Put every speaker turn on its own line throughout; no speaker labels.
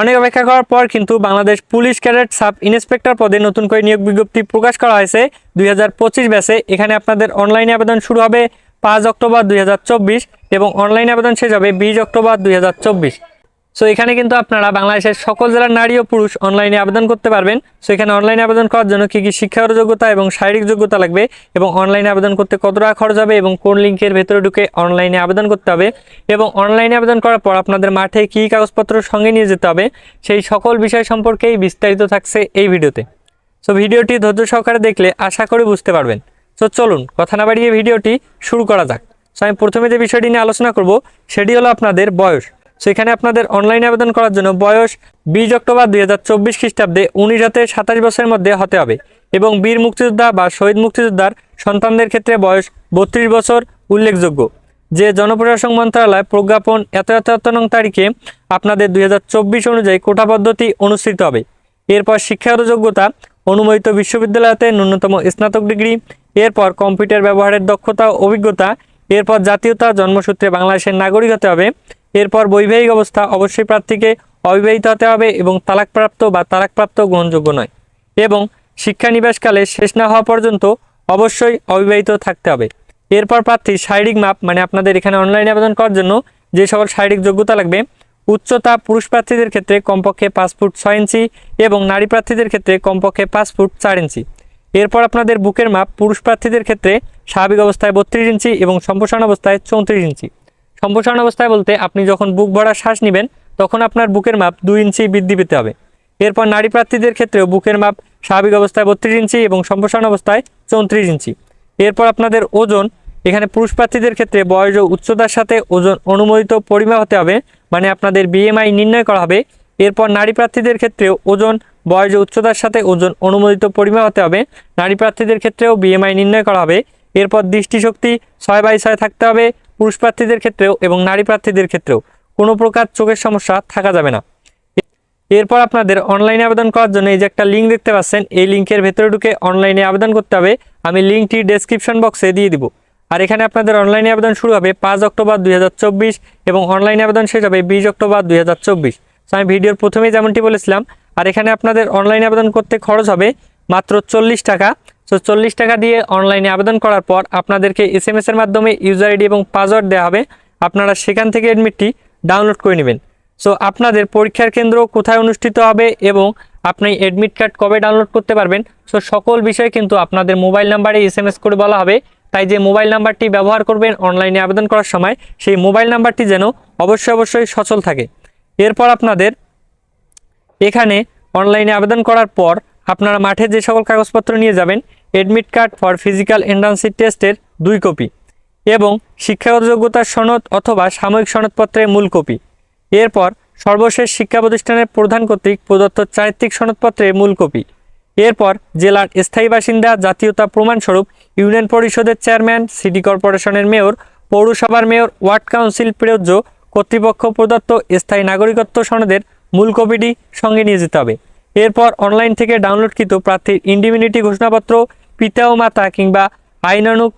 অনেক অপেক্ষা করার পর কিন্তু Bangladesh police cadet sub inspector পদে নতুন করে নিয়োগ বিজ্ঞপ্তি প্রকাশ করা হয়েছে। দুই হাজার পঁচিশ ব্যাচে এখানে আপনাদের অনলাইনে আবেদন শুরু হবে পাঁচ অক্টোবর দুই হাজার চব্বিশ এবং অনলাইন আবেদন শেষ হবে বিশ অক্টোবর দুই হাজার চব্বিশ। সো এখানে কিন্তু আপনারা বাংলাদেশের সকল জেলার নারী ও পুরুষ অনলাইনে আবেদন করতে পারবেন। সো এখানে অনলাইনে আবেদন করার জন্য কী কী শিক্ষাগত যোগ্যতা এবং শারীরিক যোগ্যতা লাগবে এবং অনলাইনে আবেদন করতে কত টাকা খরচ হবে এবং কোন লিঙ্কের ভেতরে ঢুকে অনলাইনে আবেদন করতে হবে এবং অনলাইনে আবেদন করার পর আপনাদের মাঠে কী কাগজপত্র সঙ্গে নিয়ে যেতে হবে সেই সকল বিষয় সম্পর্কেই বিস্তারিত থাকছে এই ভিডিওতে। সো ভিডিওটি ধৈর্য সহকারে দেখলে আশা করি বুঝতে পারবেন। সো চলুন কথা না বাড়িয়ে ভিডিওটি শুরু করা যাক। সো আমি প্রথমে যে বিষয়টি নিয়ে আলোচনা করব সেটি হলো আপনাদের বয়স। সেখানে আপনাদের অনলাইনে আবেদন করার জন্য বয়স বিশ অক্টোবর দুই হাজার চব্বিশ খ্রিস্টাব্দে উনিশ হতে সাতাশ বছরের মধ্যে হতে হবে এবং বীর মুক্তিযোদ্ধা বা শহীদ মুক্তিযোদ্ধার সন্তানদের ক্ষেত্রে বয়স বত্রিশ বছর উল্লেখযোগ্য। যে জনপ্রশাসন মন্ত্রণালয় প্রজ্ঞাপন এত এত এত নং তারিখে আপনাদের দুই হাজার চব্বিশ অনুযায়ী কোটা পদ্ধতি অনুষ্ঠিত হবে। এরপর শিক্ষাগত যোগ্যতা অনুমোদিত বিশ্ববিদ্যালয়তে ন্যূনতম স্নাতক ডিগ্রি, এরপর কম্পিউটার ব্যবহারের দক্ষতা ও অভিজ্ঞতা, এরপর জাতীয়তা জন্মসূত্রে বাংলাদেশের নাগরিক হতে হবে। এরপর বৈবাহিক অবস্থা অবশ্যই প্রার্থীকে অবিবাহিত হতে হবে এবং তালাকপ্রাপ্ত বা তালাকপ্রাপ্ত গ্রহণযোগ্য নয়। এবং শিক্ষানিবাসকালে শেষ না হওয়া পর্যন্ত অবশ্যই অবিবাহিত থাকতে হবে। এরপর প্রার্থী শারীরিক মাপ মানে আপনাদের এখানে অনলাইনে আবেদন করার জন্য যে সকল শারীরিক যোগ্যতা লাগবে, উচ্চতা পুরুষ প্রার্থীদের ক্ষেত্রে কমপক্ষে পাঁচ ফুট ছয় ইঞ্চি এবং নারী প্রার্থীদের ক্ষেত্রে কমপক্ষে পাঁচ ফুট চার ইঞ্চি। এরপর আপনাদের বুকের মাপ, পুরুষ প্রার্থীদের ক্ষেত্রে স্বাভাবিক অবস্থায় বত্রিশ ইঞ্চি এবং সম্প্রসারণ অবস্থায় চৌত্রিশ ইঞ্চি। সম্প্রসারণ অবস্থায় বলতে আপনি যখন বুক ভরা শ্বাস নেবেন, তখন আপনার বুকের মাপ দুই ইঞ্চি বৃদ্ধি পেতে হবে। এরপর নারী প্রার্থীদের ক্ষেত্রেও বুকের মাপ স্বাভাবিক অবস্থায় বত্রিশ ইঞ্চি এবং সম্প্রসারণ অবস্থায় চৌত্রিশ ইঞ্চি। এরপর আপনাদের ওজন, এখানে পুরুষ প্রার্থীদের ক্ষেত্রে বয়স ও উচ্চতার সাথে ওজন অনুমোদিত পরিমাপ হতে হবে মানে আপনাদের বিএমআই নির্ণয় করা হবে। এরপর নারী প্রার্থীদের ক্ষেত্রেও ওজন, বয়স ও উচ্চতার সাথে ওজন অনুমোদিত পরিমাপ হতে হবে, নারী প্রার্থীদের ক্ষেত্রেও বিএমআই নির্ণয় করা হবে। এরপর দৃষ্টিশক্তি ছয় বাই ছয় থাকতে হবে পুরুষ প্রার্থীদের ক্ষেত্রেও এবং নারী প্রার্থীদের ক্ষেত্রেও কোনো প্রকার চোখের সমস্যা থাকা যাবে না। এরপর আপনাদের অনলাইনে আবেদন করার জন্য এই যে একটা লিঙ্ক দেখতে পাচ্ছেন, এই লিঙ্কের ভেতরে ঢুকে অনলাইনে আবেদন করতে হবে। আমি লিঙ্কটি ডেসক্রিপশন বক্সে দিয়ে দিব। আর এখানে আপনাদের অনলাইনে আবেদন শুরু হবে পাঁচ অক্টোবর দুই হাজার চব্বিশ এবং অনলাইনে আবেদন শেষ হবে বিশ অক্টোবর দুই সো আমি ভিডিওর প্রথমেই যেমনটি বলেছিলাম, আর এখানে আপনাদের অনলাইনে আবেদন করতে খরচ হবে মাত্র চল্লিশ টাকা। সো চল্লিশ টাকা দিয়ে অনলাইনে আবেদন করার পর আপনাদেরকে এস এম এর মাধ্যমে ইউজার আইডি এবং পাসওয়ার্ড দেওয়া হবে। আপনারা সেখান থেকে অ্যাডমিটটি ডাউনলোড করে নেবেন। সো আপনাদের পরীক্ষার কেন্দ্র কোথায় অনুষ্ঠিত হবে এবং আপনি অ্যাডমিট কার্ড কবে ডাউনলোড করতে পারবেন? সো সকল বিষয় কিন্তু আপনাদের মোবাইল নাম্বারে এস এম এস করে বলা হবে। তাই যে মোবাইল নাম্বারটি ব্যবহার করবেন অনলাইনে আবেদন করার সময়, সেই মোবাইল নাম্বারটি যেন অবশ্যই অবশ্যই সচল থাকে। এরপর আপনাদের এখানে অনলাইনে আবেদন করার পর আপনারা মাঠে যে সকল কাগজপত্র নিয়ে যাবেন admit card for physical entrance টেস্টের দুই কপি এবং শিক্ষাগত যোগ্যতার সনদ অথবা সাময়িক সনদপত্রের মূল কপি এরপর সর্বশেষ শিক্ষা প্রতিষ্ঠানের প্রধান কর্তৃক প্রদত্ত চারিত্রিক সনদপত্রের মূল কপি এরপর জেলার স্থায়ী বাসিন্দা জাতীয়তা প্রমাণস্বরূপ ইউনিয়ন পরিষদের চেয়ারম্যান, সিটি কর্পোরেশনের মেয়র, পৌরসভার মেয়র, ওয়ার্ড কাউন্সিল প্রযোজ্য কর্তৃপক্ষ প্রদত্ত স্থায়ী নাগরিকত্ব সনদের মূল কপিটি সঙ্গে নিয়ে যেতে হবে। এরপর অনলাইন থেকে ডাউনলোডকৃত প্রার্থীর ইন্ডিমিউনিটি ঘোষণাপত্র পিতা ও মাতা কিংবা আইনানুক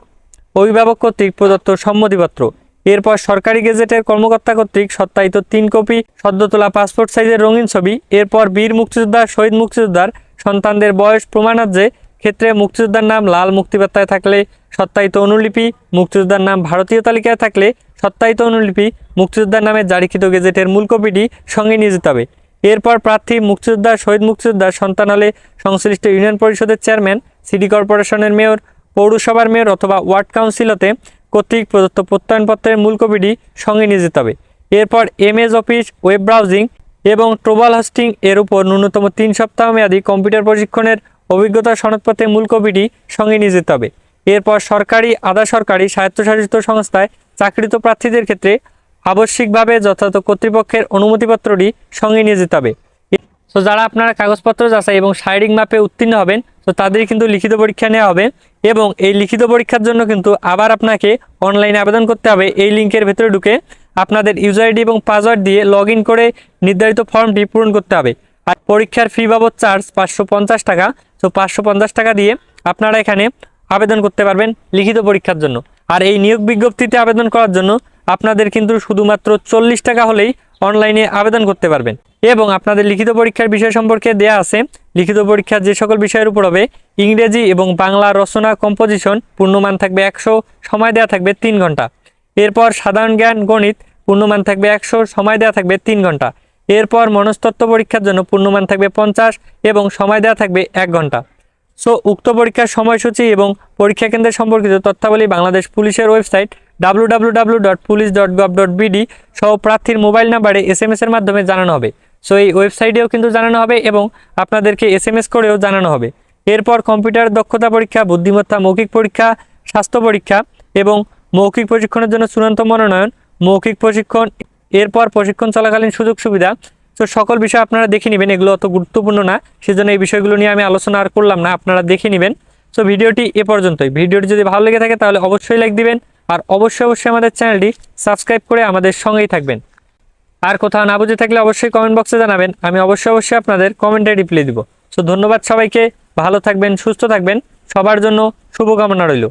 অভিভাবক কর্তৃক প্রদত্ত সম্মতিপত্র। এরপর সরকারি গেজেটের কর্মকর্তা কর্তৃক সত্যায়িত তিন কপি সদ্য তোলা পাসপোর্ট সাইজের রঙিন ছবি, এরপর বীর মুক্তিযোদ্ধা শহীদ মুক্তিযোদ্ধার সন্তানদের বয়স প্রমাণার্যে ক্ষেত্রে মুক্তিযোদ্ধার নাম লাল মুক্তিবার্তায় থাকলে সত্যায়িত অনুলিপি, মুক্তিযোদ্ধার নাম ভারতীয় তালিকায় থাকলে সত্যায়িত অনুলিপি, মুক্তিযোদ্ধার নামে জারিকৃত গেজেটের মূল কপিটি সঙ্গে নিয়ে যেতে হবে। এরপর প্রার্থী মুক্তিযোদ্ধা শহীদ মুক্তিযোদ্ধার সন্তান হলে সংশ্লিষ্ট ইউনিয়ন পরিষদের চেয়ারম্যান সিটি কর্পোরেশনের মেয়র, পৌরসভার মেয়র অথবা ওয়ার্ড কাউন্সিলতে কর্তৃক প্রদত্ত প্রত্যয়নপত্রের মূল কপিটি সঙ্গে নিয়ে যেতে হবে। এরপর এমএস অফিস, ওয়েব ব্রাউজিং এবং ট্রোবাল হোস্টিং এর উপর ন্যূনতম তিন সপ্তাহ মেয়াদী কম্পিউটার প্রশিক্ষণের অভিজ্ঞতা সনদপত্রের মূল কপিটি সঙ্গে নিয়ে যেতে হবে। এরপর সরকারি, আধা সরকারি স্বায়ত্তশাসিত সংস্থায় চাকরিত প্রার্থীদের ক্ষেত্রে আবশ্যিকভাবে যথাযথ কর্তৃপক্ষের অনুমতিপত্রটি সঙ্গে নিয়ে যেতে হবে। তো যারা আপনারা কাগজপত্র যাচাই এবং শারীরিক মাপে উত্তীর্ণ হবেন, তো তাদের কিন্তু লিখিত পরীক্ষা নেওয়া হবে এবং এই লিখিত পরীক্ষার জন্য কিন্তু আবার আপনাকে অনলাইনে আবেদন করতে হবে। এই লিঙ্কের ভেতরে ঢুকে আপনাদের ইউজার আইডি এবং পাসওয়ার্ড দিয়ে লগ করে নির্ধারিত ফর্মটি পূরণ করতে হবে। আর পরীক্ষার ফি বাবদ চার্জ পাঁচশো পঞ্চাশ টাকা, তো পাঁচশো পঞ্চাশ টাকা দিয়ে আপনারা এখানে আবেদন করতে পারবেন লিখিত পরীক্ষার জন্য। আর এই নিয়োগ বিজ্ঞপ্তিতে আবেদন করার জন্য আপনাদের কিন্তু শুধুমাত্র চল্লিশ টাকা হলেই অনলাইনে আবেদন করতে পারবেন। এবং আপনাদের লিখিত পরীক্ষার বিষয় সম্পর্কে দেয়া আছে, লিখিত পরীক্ষার যে সকল বিষয়ের উপর হবে, ইংরেজি এবং বাংলা রচনা কম্পোজিশন পূর্ণমান থাকবে একশো, সময় দেওয়া থাকবে তিন ঘণ্টা। এরপর সাধারণ জ্ঞান, গণিত, পূর্ণমান থাকবে একশো, সময় দেওয়া থাকবে তিন ঘণ্টা। এরপর মনস্তত্ত্ব পরীক্ষার জন্য পূর্ণমান থাকবে পঞ্চাশ এবং সময় দেওয়া থাকবে এক ঘণ্টা। সো, উক্ত পরীক্ষার সময়সূচি এবং পরীক্ষা কেন্দ্রের সম্পর্কিত তথ্যাবলী বাংলাদেশ পুলিশের website W W W dot police dot gov dot BD সহ প্রার্থীর মোবাইল নাম্বারে এস এর মাধ্যমে জানানো হবে। সো এই ওয়েবসাইটেও কিন্তু জানানো হবে এবং আপনাদেরকে এস এম এস করেও জানানো হবে। এরপর কম্পিউটার দক্ষতা পরীক্ষা, বুদ্ধিমত্তা, মৌখিক পরীক্ষা, স্বাস্থ্য পরীক্ষা এবং মৌখিক প্রশিক্ষণের জন্য চূড়ান্ত মনোনয়ন, মৌখিক প্রশিক্ষণ, এরপর প্রশিক্ষণ চলাকালীন সুযোগ সুবিধা। তো সকল বিষয় আপনারা দেখে নেবেন, এগুলো অত গুরুত্বপূর্ণ না। সেজন্য এই বিষয়গুলো নিয়ে আমি আলোচনা আর করলাম না, আপনারা দেখে নেবেন। সো ভিডিওটি এ পর্যন্তই। ভিডিওটি যদি ভালো লেগে থাকে তাহলে অবশ্যই লাইক দিবেন আর অবশ্যই অবশ্যই আমাদের চ্যানেলটি সাবস্ক্রাইব করে আমাদের সঙ্গেই থাকবেন। আর কোথাও না বুঝে থাকলে অবশ্যই কমেন্ট বক্সে জানাবেন। আমি অবশ্যই অবশ্যই আপনাদের কমেন্টে রিপ্লাই দিব। সো ধন্যবাদ সবাইকে। ভালো থাকবেন, সুস্থ থাকবেন। সবার জন্য শুভকামনা রইল।